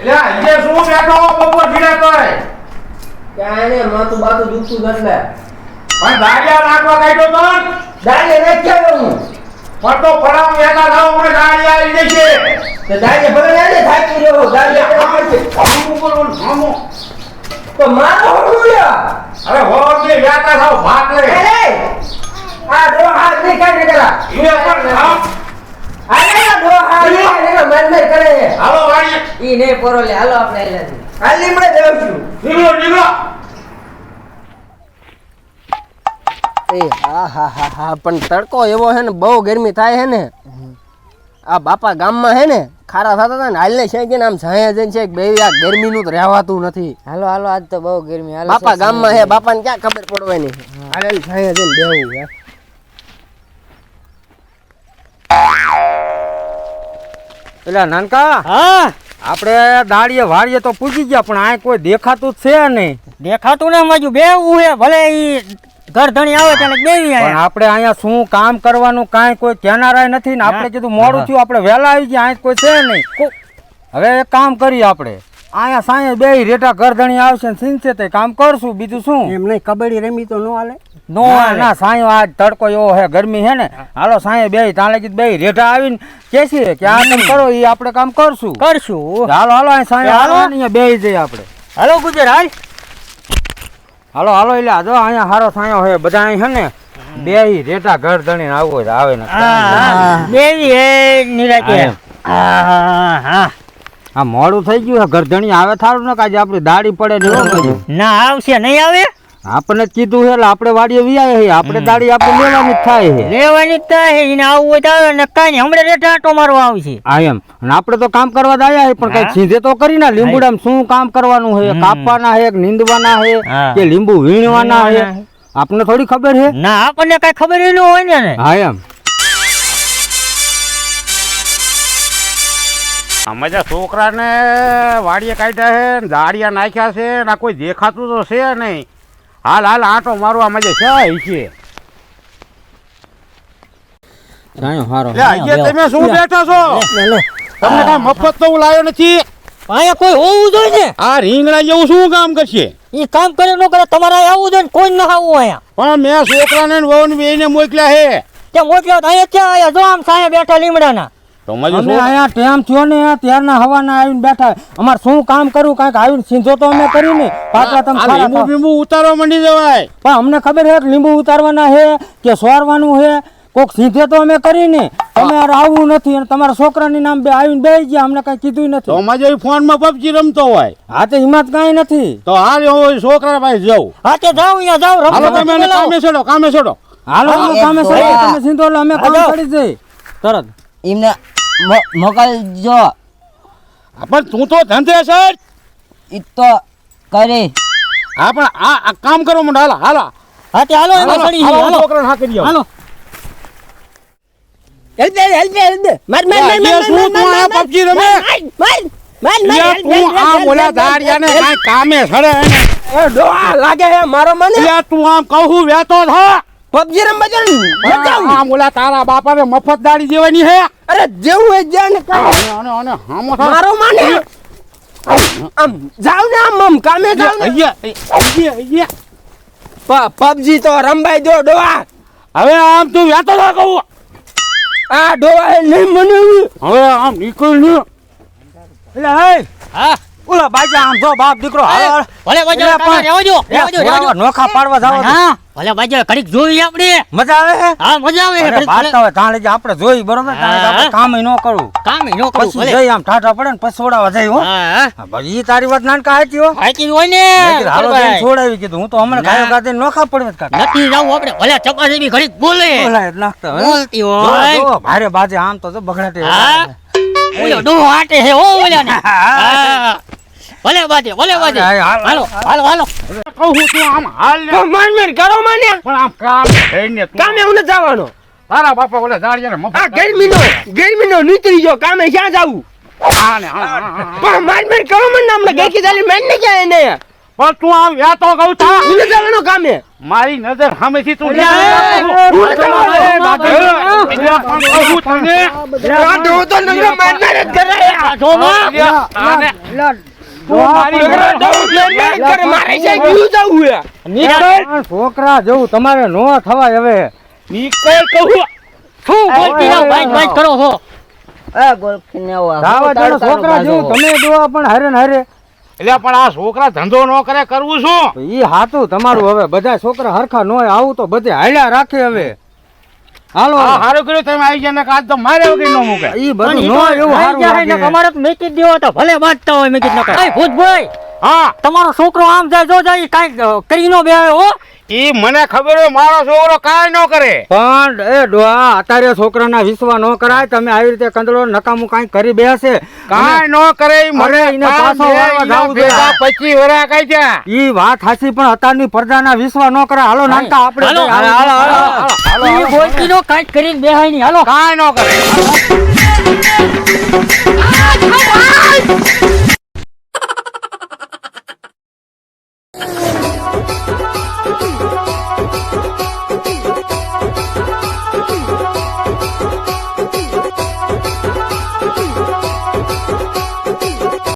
એટલે આજે શું બેઠો બપોર ભીડે કરે ક્યાં એને માથું બાતું દુખતું એટલે પણ દાડિયા રાખવા કાઢ્યો તો? ને? દાડે નાખ્યા હું. પણ તો પડાવ વેલા થાવ મને દાડિયા આવી જશે. તો દાડે ભલે ને થાકી રહ્યો દાડે આમ ઉપર સામું. તો મારો હું અરે હોર ને વ્યાતા થાવ ભાગ લે આ ડો હાથ નહીં કાઢી એ પણ થાવ. આ રે ડો હાથ નહીં કાઢી ને મર મર કરે. હાલો વાળી ઈ ને પોરો લે હાલો આપણે આયલાથી આ લીમડે દેવ છું. નીકળો નીકળો એ હા હા હા હા પણ તડકો એવો છે ને બહુ ગરમી થાય છે ને. આ બાપા ગામમાં હે ને ખારા થતા હતા ને હાલને છે કે ને આમ જાય જઈને છે બે આ ગરમીનું તો રહેવાતું નથી. હાલો હાલો આજ તો બહુ ગરમી. હાલો બાપા ગામમાં હે બાપાને ક્યાં ખબર પડવાની? હાલ જાય જઈને બેવું હે. એટલે નાનકા હા. આપણે દાળીએ વાડીએ તો પૂછી ગયા પણ આ કોઈ દેખાતું જ છે નહીં. દેખાતું ને બાજુ બે હે ભલે ઈ ઘર ધણી આવે ત્યારે બેવી પણ આપણે અહીંયા શું કામ કરવાનું કાંઈ કોઈ કેનારાય નથી ને આપણે કીધું મોડું થયું આપણે વહેલા આવી ગયા અહીં કોઈ છે નહીં. હવે એક કામ કરીએ આપણે. અહીંયા સાંજે બે રેટા ઘર ધણી આવશે ને સિંચે તે કામ કરશું બીજું શું? એમ નહીં કબડ્ડી રમી તો ન હાલે. નો ના સાંયો આજ તડકો એવો હે ગરમી હે ને. હાલો સાંય બે તાલે કીધું બે રેટા આવીને કેસી કે આ કામ કરો એ આપણે કામ કરશું. કરશું. હાલો હાલો અહીં સાંય હાલો. અહીંયા બે જઈએ આપણે. હાલો ગુજર હાલ. હાલો હાલો એટલે આ જો અહીંયા હારો સાંયો હે બધા અહીં હે ને બે રેટા ઘર ધણીને આવો આવે ને. બેવી હે. નિરાકે હા, હા હા આ મોડું થઈ ગયું છે ઘર ધણી આવે થારું ને કાજે આપણી દાડી પડે ને ના આવશે નહીં આવે? આપણને જ કીધું છે આપણે વાડીએ વિયા છે આપણે દાડી આપણે લેવાની જ થાય છે. લેવાની જ થાય એને આવું હોય તો આવે ને કાંઈ નહીં. હમણાં રેટા આટો મારવા આવશે આ એમ. અને આપણે તો કામ કરવા જ આવ્યા છે પણ કઈ સીધે તો કરી ના. લીંબુડામાં શું કામ કરવાનું છે? કાપવાના છે નીંદવાના છે? કે લીંબુ વીણવાના છે? આપણને થોડી ખબર છે? ના આપણને કઈ ખબર ન હોય ને ને હા એમ. અમે જે છોકરાને વાડીએ કાઢ્યા છે દાળિયા દાડિયા નાખ્યા છે ને કોઈ દેખાતું તો છે નહીં. હાલ હાલ આંટો મારવા મજે છે છે. સાયો હારો. લે આજે તમે શું બેઠા છો? તમને કાંઈ મફત તો હું લાવ્યો નથી? અહીંયા કોઈ હોવું જોઈએ ને? આ રીંગણા જેવું શું કામ કરશે? એ કામ કરે ન કરે તમારે આવું આવવું જોઈએ કોઈ ન આવવું અહીંયા. પણ મેં છોકરાને ને વહુને બેને મોકલ્યા હે તે મોકલ્યા અહીંયા ક્યાં આયા જો આમ સાયા બેઠા લીમડાના. અમે અહીંયા ટેમ થયો ને ત્યારના હવાના આવીને બેઠા. અમારે શું કામ કરવું? કાંઈક આવીને સીધો તો અમે તમે લીંબુ ઉતારવા માંડી જવાય. પણ અમને ખબર છે કે લીંબુ ઉતારવાના છે કે સોરવાનું છે? કોક સીધે તો અમે કરીને તમે યાર આવવું નથી અને તમારા છોકરાની નામ બે આવીને બે ગયા. અમને કઈ કીધું તો અમારે ફોન ફોનમાં પબજી રમતો હોય. હા તો હિંમત કાંઈ નથી. તો હાલ હું છોકરા પાસે જાઉં. હા તે જાઓ અહીંયા જાઉં. રમો તમે કામે છોડો કામે છોડો. હાલો તમે એ તમે સીધો અમે કામ કરી જઈ તરત. એમને મોકલજો પણ તું તો ધંધે સર. ઈ તો કરી. હા પણ આ આ કામ કરો મને હાલો હાલો. હા તે હાલો એમાં હાલો, ચડી હાલો, હાલો. છોકરાને હાંકી દ્યો. હાલો. હેલ્પ હેલ્પ હેલ્પ માર માર માર લે, શું તું આ PUBG રમે? માર માર લે, તું આમ ઓલા દાડિયાને કાંઈ કામે સડે એને. એ ડોહા લાગે હે મારો મને? લે, તું આમ કહું વેતો થા. પબજી રમવા જો બચાવ આમ તારા બાપાને મફત દાડી દેવાની હે. અરે જેવું કામ અને અને અને હામો મારો માને? આમ જાવ ને આમ આમ કામે જાવ ને. અહીંયા, અહીંયા. પબજી તો રમબાઈ દો ડોવા હવે આમ તું વેતો ના કહું. આ ડોવા એ નહીં મને હવે આમ નીકળ ને એટલે હા. ઓલા બાજા આમ જો બાપ દીકરો હાલો ભલે બાજુ કાકા રહેવા દો રહેવા નોખા પાડવા જાવ હા ભલે બાજુ ઘડીક જોઈ આપણે. મજા આવે હા? મજા આવે ઘડીક હોય તાણ લઈ આપણે જોઈ બરોબર? તાણ આપણે કામ ન કરું કામ ન કરું પછી જઈ આમ ઠાઠા પડે ને પછી છોડાવવા જાય હો. હા ભાઈ ઈ તારી વાત નાનકા હાચી હો. હાચી હોય ને હાલો જઈને છોડાવી કીધું. હું તો હમણાં. ગાયો ગાતે નોખા પડવા જ કાકા નથી જાવ આપણે. ભલે ચપા જેવી ઘડીક બોલે. બોલે જ નાખતા બોલતી હોય. જો, ભારે બાજે આમ તો જો બગડાટે હા. ઓલો ડો હાટે હે ઓ ઓલા ને હા. ભલે બાજે ભલે બાજે હાલો, હાલો, હાલો હાલો હાલો કહું તું આમ હાલ લે. માર માર કરો મને પણ આમ કામ થઈને કામે હું જવાનો તારા બાપા ઓલા દાડિયાને મફત આ ગરમીનો ગરમીનો કામે ક્યાં જાવું હા ને, હા, હા, હા. પણ માર માર કરો મને હમણાં ગેકી દાલી મેં ને ક્યાં એને પણ તું આમ તો કહું હું જવાનો કામે મારી નજર સામેથી તું તને. તો જ કરે છોકરા જેવું તમારે નો થવાય હવે. નીકળ કહું. શું બોલતી કરો છો? એ આવો છોકરા જેવું તમે જોવા પણ હરે ને હરે. એટલે પણ આ છોકરા ધંધો ન કરે કરવું શું? ઈ હાતું તમારું હવે. બધા છોકરા હરખા ન હોય આવું તો બધે હાલ્યા રાખે હવે. હાલો હારો કર્યો તમે આવી ગયા ને આજ તો મારે વગર ન મૂકે ઈ બધું નો તો એવું હારું જાય ને લાગે. અમારે તો મેકી દેવો તો ભલે વાંચતા હોય મેકી ન કરે. એ ભૂતભાઈ હા તમારો છોકરો આમ જાય જો જાય કાઈ કરી નો બે હો ઈ મને ખબર હોય મારો છોકરો કાંઈ ન કરે પણ એ ડોહા અત્યારે છોકરાના વિશ્વા ન કરાય તમે આવી રીતે કંદલો નકામું કાંઈ કરી બેસે કાંઈ ન કરે મરે એને પાછો વાળવા જાવું છે 25 વરા કાઈ જા ઈ વાત હાસી પણ અત્યારની પરદાના વિશ્વા ન કરે હાલો નાનકા આપણે હાલો હાલો હાલો હાલો ઈ ગોળકી નો કાંઈ કરીને બેહાયની હાલો કાંઈ ન કરે Oh, oh, oh,